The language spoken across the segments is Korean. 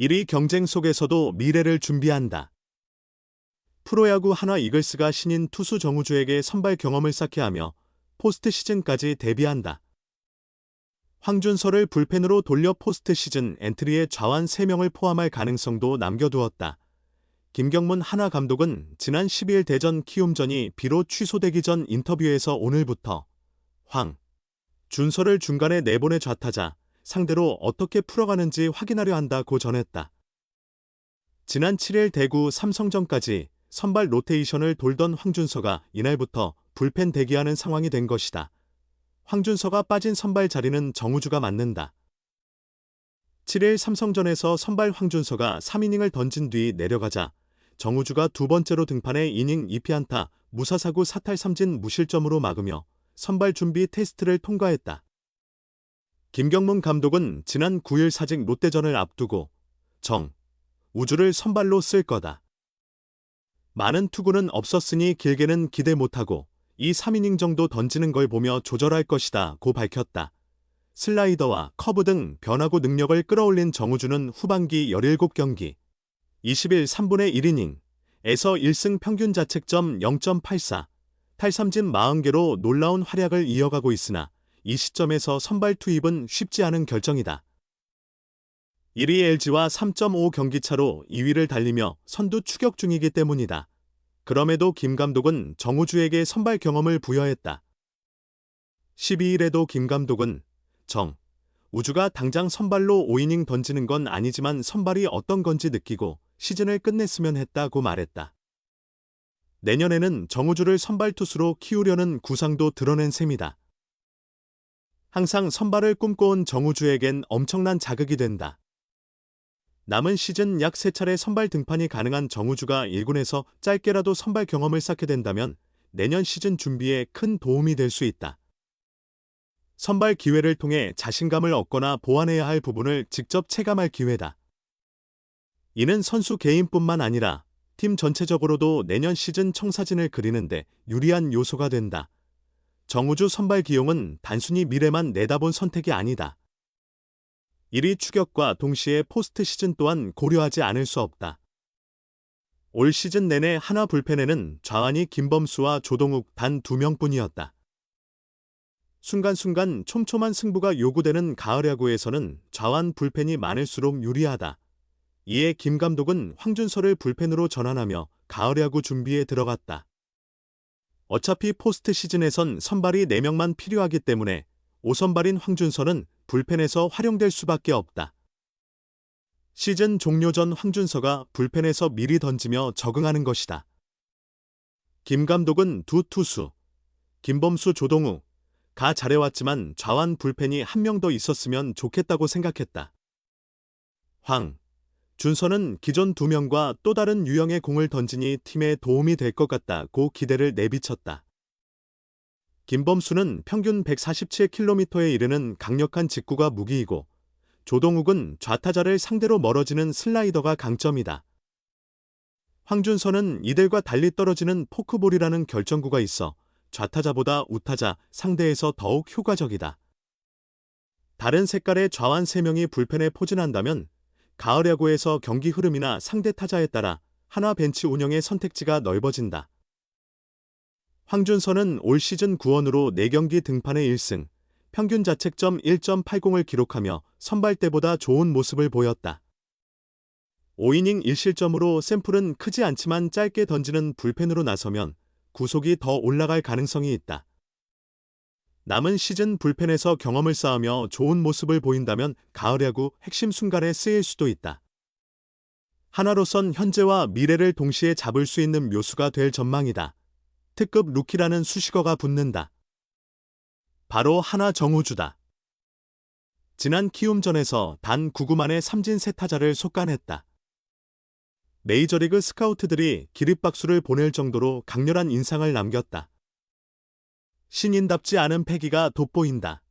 1위 경쟁 속에서도 미래를 준비한다. 프로야구 하나 이글스가 신인 투수 정우주에게 선발 경험을 쌓게 하며 포스트 시즌까지 데뷔한다. 황준서를 불펜으로 돌려 포스트 시즌 엔트리에 좌완 3명을 포함할 가능성도 남겨두었다. 김경문 하나 감독은 지난 12일 대전 키움전이 비로 취소되기 전 인터뷰에서 오늘부터 황, 준서를 중간에 내보내 좌타자 상대로 어떻게 풀어가는지 확인하려 한다고 전했다. 지난 7일 대구 삼성전까지 선발 로테이션을 돌던 황준서가 이날부터 불펜 대기하는 상황이 된 것이다. 황준서가 빠진 선발 자리는 정우주가 맡는다. 7일 삼성전에서 선발 황준서가 3이닝을 던진 뒤 내려가자 정우주가 두 번째로 등판해 이닝 2피안타 무사사구 사탈 삼진 무실점으로 막으며 선발 준비 테스트를 통과했다. 김경문 감독은 지난 9일 사직 롯데전을 앞두고 정, 우주를 선발로 쓸 거다. 많은 투구는 없었으니 길게는 기대 못하고 이 3이닝 정도 던지는 걸 보며 조절할 것이다 고 밝혔다. 슬라이더와 커브 등 변화구 능력을 끌어올린 정우주는 후반기 17경기 20일 3분의 1이닝 에서 1승 평균 자책점 0.84 탈삼진 40개로 놀라운 활약을 이어가고 있으나 이 시점에서 선발 투입은 쉽지 않은 결정이다. 1위 LG와 3.5 경기차로 2위를 달리며 선두 추격 중이기 때문이다. 그럼에도 김 감독은 정우주에게 선발 경험을 부여했다. 12일에도 김 감독은 정, 우주가 당장 선발로 5이닝 던지는 건 아니지만 선발이 어떤 건지 느끼고 시즌을 끝냈으면 했다고 말했다. 내년에는 정우주를 선발 투수로 키우려는 구상도 드러낸 셈이다. 항상 선발을 꿈꿔온 정우주에겐 엄청난 자극이 된다. 남은 시즌 약 3차례 선발 등판이 가능한 정우주가 1군에서 짧게라도 선발 경험을 쌓게 된다면 내년 시즌 준비에 큰 도움이 될 수 있다. 선발 기회를 통해 자신감을 얻거나 보완해야 할 부분을 직접 체감할 기회다. 이는 선수 개인뿐만 아니라 팀 전체적으로도 내년 시즌 청사진을 그리는데 유리한 요소가 된다. 정우주 선발 기용은 단순히 미래만 내다본 선택이 아니다. 1위 추격과 동시에 포스트 시즌 또한 고려하지 않을 수 없다. 올 시즌 내내 하나 불펜에는 좌완이 김범수와 조동욱 단 두 명뿐이었다. 순간순간 촘촘한 승부가 요구되는 가을 야구에서는 좌완 불펜이 많을수록 유리하다. 이에 김 감독은 황준서를 불펜으로 전환하며 가을 야구 준비에 들어갔다. 어차피 포스트 시즌에선 선발이 4명만 필요하기 때문에 5선발인 황준서는 불펜에서 활용될 수밖에 없다. 시즌 종료 전 황준서가 불펜에서 미리 던지며 적응하는 것이다. 김 감독은 두 투수, 김범수 조동우, 가 잘해왔지만 좌완 불펜이 한 명 더 있었으면 좋겠다고 생각했다. 황, 준서는 기존 두 명과 또 다른 유형의 공을 던지니 팀에 도움이 될 것 같다고 기대를 내비쳤다. 김범수는 평균 147km에 이르는 강력한 직구가 무기이고 조동욱은 좌타자를 상대로 멀어지는 슬라이더가 강점이다. 황준서는 이들과 달리 떨어지는 포크볼이라는 결정구가 있어 좌타자보다 우타자 상대에서 더욱 효과적이다. 다른 색깔의 좌완 3명이 불펜에 포진한다면 가을 야구에서 경기 흐름이나 상대 타자에 따라 하나 벤치 운영의 선택지가 넓어진다. 황준서는 올 시즌 9원으로 4경기 등판에 1승, 평균 자책점 1.80을 기록하며 선발 때보다 좋은 모습을 보였다. 5이닝 1실점으로 샘플은 크지 않지만 짧게 던지는 불펜으로 나서면 구속이 더 올라갈 가능성이 있다. 남은 시즌 불펜에서 경험을 쌓으며 좋은 모습을 보인다면 가을 야구 핵심 순간에 쓰일 수도 있다. 하나로선 현재와 미래를 동시에 잡을 수 있는 묘수가 될 전망이다. 특급 루키라는 수식어가 붙는다. 바로 하나 정우주다. 지난 키움전에서 단 9구 만에 삼진 세타자를 속간했다. 메이저리그 스카우트들이 기립박수를 보낼 정도로 강렬한 인상을 남겼다. 신인답지 않은 패기가 돋보인다.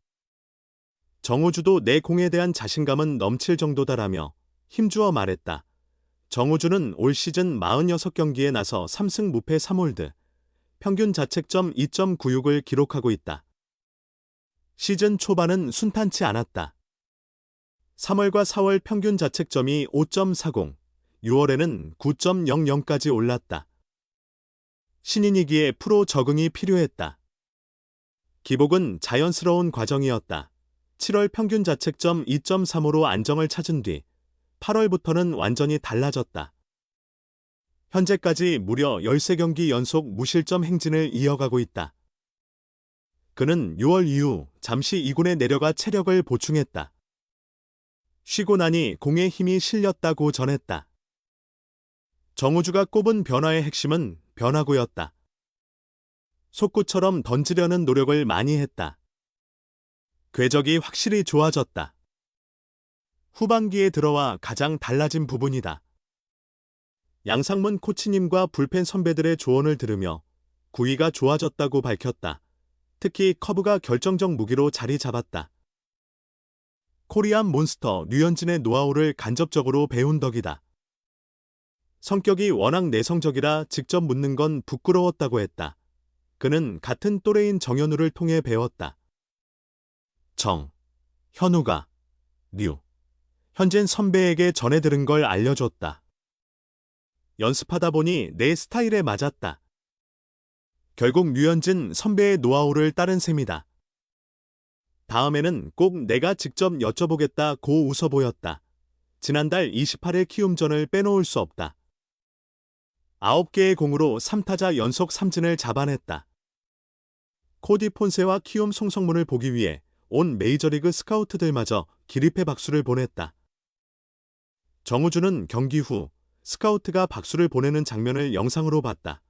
정우주도 내 공에 대한 자신감은 넘칠 정도다라며 힘주어 말했다. 정우주는 올 시즌 46경기에 나서 3승 무패 3홀드, 평균 자책점 2.96을 기록하고 있다. 시즌 초반은 순탄치 않았다. 3월과 4월 평균 자책점이 5.40, 6월에는 9.00까지 올랐다. 신인이기에 프로 적응이 필요했다. 기복은 자연스러운 과정이었다. 7월 평균 자책점 2.35로 안정을 찾은 뒤 8월부터는 완전히 달라졌다. 현재까지 무려 13경기 연속 무실점 행진을 이어가고 있다. 그는 6월 이후 잠시 2군에 내려가 체력을 보충했다. 쉬고 나니 공의 힘이 실렸다고 전했다. 정우주가 꼽은 변화의 핵심은 변화구였다. 속구처럼 던지려는 노력을 많이 했다. 궤적이 확실히 좋아졌다. 후반기에 들어와 가장 달라진 부분이다. 양상문 코치님과 불펜 선배들의 조언을 들으며 구위가 좋아졌다고 밝혔다. 특히 커브가 결정적 무기로 자리 잡았다. 코리안 몬스터 류현진의 노하우를 간접적으로 배운 덕이다. 성격이 워낙 내성적이라 직접 묻는 건 부끄러웠다고 했다. 그는 같은 또래인 정현우를 통해 배웠다. 정, 현우가, 류, 현진 선배에게 전해 들은 걸 알려줬다. 연습하다 보니 내 스타일에 맞았다. 결국 류현진 선배의 노하우를 따른 셈이다. 다음에는 꼭 내가 직접 여쭤보겠다 고 웃어 보였다. 지난달 28일 키움전을 빼놓을 수 없다. 9개의 공으로 3타자 연속 삼진을 잡아냈다. 코디 폰세와 키움 송성문을 보기 위해 온 메이저리그 스카우트들마저 기립의 박수를 보냈다. 정우주는 경기 후 스카우트가 박수를 보내는 장면을 영상으로 봤다.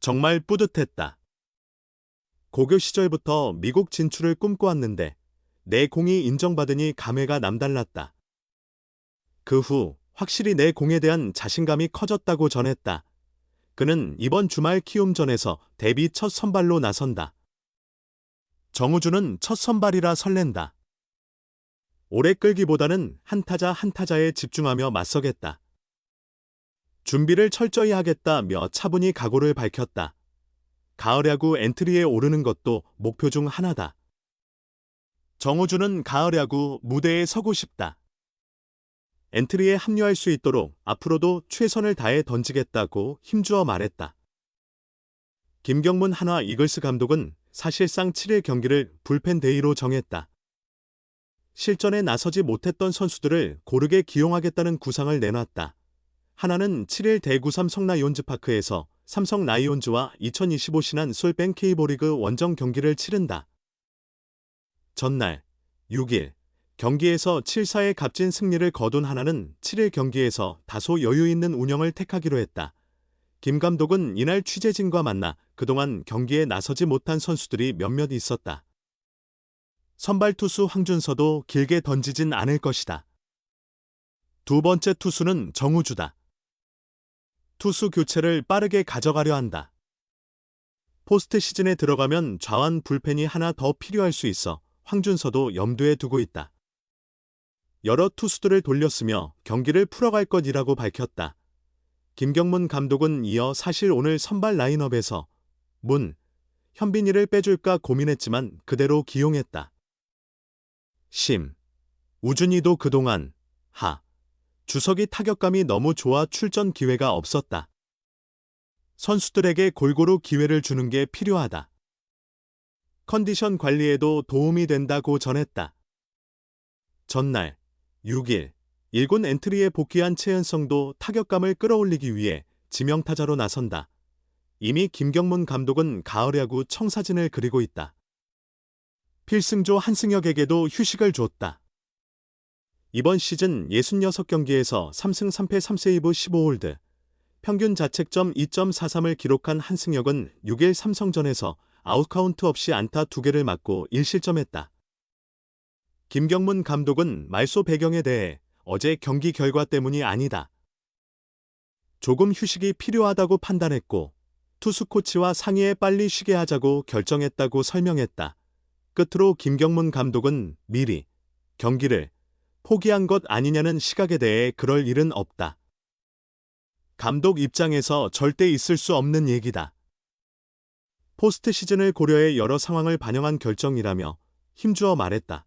정말 뿌듯했다. 고교 시절부터 미국 진출을 꿈꿔왔는데 내 공이 인정받으니 감회가 남달랐다. 그 후 확실히 내 공에 대한 자신감이 커졌다고 전했다. 그는 이번 주말 키움전에서 데뷔 첫 선발로 나선다. 정우주는 첫 선발이라 설렌다. 오래 끌기보다는 한타자 한타자에 집중하며 맞서겠다. 준비를 철저히 하겠다며 차분히 각오를 밝혔다. 가을 야구 엔트리에 오르는 것도 목표 중 하나다. 정우주는 가을 야구 무대에 서고 싶다. 엔트리에 합류할 수 있도록 앞으로도 최선을 다해 던지겠다고 힘주어 말했다. 김경문 한화 이글스 감독은 사실상 7일 경기를 불펜 데이로 정했다. 실전에 나서지 못했던 선수들을 고르게 기용하겠다는 구상을 내놨다. 하나는 7일 대구 삼성 라이온즈파크에서 삼성 라이온즈와 2025 신한 솔뱅 K보리그 원정 경기를 치른다. 전날 6일 경기에서 7사의 값진 승리를 거둔 하나는 7일 경기에서 다소 여유 있는 운영을 택하기로 했다. 김 감독은 이날 취재진과 만나 그동안 경기에 나서지 못한 선수들이 몇몇 있었다. 선발 투수 황준서도 길게 던지진 않을 것이다. 두 번째 투수는 정우주다. 투수 교체를 빠르게 가져가려 한다. 포스트 시즌에 들어가면 좌완 불펜이 하나 더 필요할 수 있어 황준서도 염두에 두고 있다. 여러 투수들을 돌렸으며 경기를 풀어갈 것이라고 밝혔다. 김경문 감독은 이어 사실 오늘 선발 라인업에서 문, 현빈이를 빼줄까 고민했지만 그대로 기용했다. 심, 우준이도 그동안 하, 주석이 타격감이 너무 좋아 출전 기회가 없었다. 선수들에게 골고루 기회를 주는 게 필요하다. 컨디션 관리에도 도움이 된다고 전했다. 전날 6일 1군 엔트리에 복귀한 최은성도 타격감을 끌어올리기 위해 지명타자로 나선다. 이미 김경문 감독은 가을 야구 청사진을 그리고 있다. 필승조 한승혁에게도 휴식을 줬다. 이번 시즌 66경기에서 3승 3패 3세이브 15홀드, 평균 자책점 2.43을 기록한 한승혁은 6일 삼성전에서 아웃카운트 없이 안타 2개를 맞고 1실점했다. 김경문 감독은 말소 배경에 대해 어제 경기 결과 때문이 아니다. 조금 휴식이 필요하다고 판단했고 투수 코치와 상의에 빨리 쉬게 하자고 결정했다고 설명했다. 끝으로 김경문 감독은 미리 경기를 포기한 것 아니냐는 시각에 대해 그럴 일은 없다. 감독 입장에서 절대 있을 수 없는 얘기다. 포스트 시즌을 고려해 여러 상황을 반영한 결정이라며 힘주어 말했다.